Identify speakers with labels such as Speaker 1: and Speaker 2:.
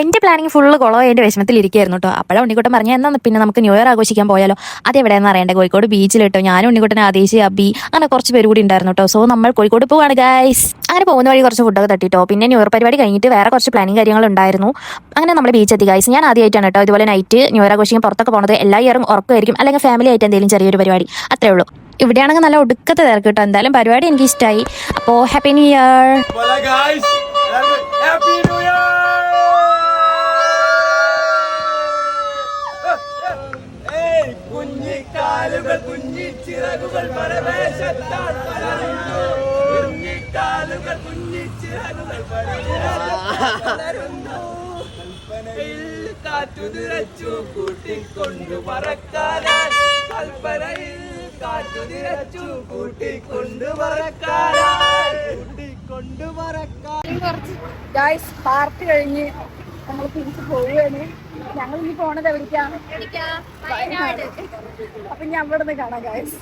Speaker 1: എന്റെ planning full കുളോ എന്റെ വിഷമത്തിൽ ഇരിക്കുകയായിരുന്നു കേട്ടോ അപ്പോഴാണ് ഉണ്ണിക്കുട്ടൻ പറഞ്ഞു എന്നാൽ പിന്നെ നമുക്ക് ന്യൂ ഇയർ ആഘോഷിക്കാൻ പോയാലോ? അത് എവിടെയെന്ന് അറിയണ്ടേ. കോഴിക്കോട് ബീച്ചിൽ കേട്ടോ ഞാനും ഉണ്ണിക്കുട്ടൻ ആദേശി അബി അങ്ങനെ കുറച്ച് പേര് കൂടി ഉണ്ടായിരുന്നു കേട്ടോ സോ നമ്മൾ കോഴിക്കോട് പോവാണ് ഗൈസ് അങ്ങനെ പോകുന്ന വഴി കുറച്ച് ഫുഡൊക്കെ തട്ടിട്ടോ. പിന്നെ ന്യൂ ഇയർ പരിപാടി കഴിഞ്ഞിട്ട് വേറെ കുറച്ച് പ്ലാനിങ് കാര്യങ്ങൾ ഉണ്ടായിരുന്നു. അങ്ങനെ നമ്മൾ ബീച്ച് എത്തി ഗൈസ് ഞാൻ ആദ്യമായിട്ടാണ് കേട്ടോ ഇതുപോലെ നൈറ്റ് ന്യൂ ഇയർ ആഘോഷിക്കാൻ പുറത്തൊക്കെ പോകുന്നത് എല്ലാ ഇയറും ഉറക്കമായിരിക്കും. അല്ലെങ്കിൽ ഫാമിലി ആയിട്ട് എന്തെങ്കിലും ചെറിയൊരു പരിപാടി. അത്രേ ഉള്ളൂ. ഇവിടെയാണെങ്കിൽ നല്ല ഒടുക്കത്തെ തിരക്ക് കേട്ടോ എന്തായാലും പരിപാടി എനിക്ക് ഇഷ്ടമായി അപ്പോൾ ഹാപ്പി ന്യൂ ഇയർ
Speaker 2: കുഞ്ഞിക്കാലുകൾ കുഞ്ഞിച്ചിറകുകൾ പരമേശത്താൽ പലരുന്നു കുഞ്ഞിക്കാലുകൾ കുഞ്ഞിച്ചിറകുകൾ പലരുന്നു കാറ്റുതിരച്ചു കൂട്ടിക്കൊണ്ടു പറക്കാനായി കൽപ്പനയിൽ കാറ്റുതിരച്ചു കൂട്ടിക്കൊണ്ടു പറക്കാനായി കൂട്ടിക്കൊണ്ടു പറക്കാൻ
Speaker 3: ഗായ്സ് പാർട്ടി കഴിഞ്ഞ് നമ്മൾ തിരിച്ചു പോവുകയാണ്. ഞങ്ങൾ ഇനി പോണത് എവിടേക്കാണ് അപ്പൊ ഞാൻ അവിടെ നിന്ന് കാണാം ഗായ്സ്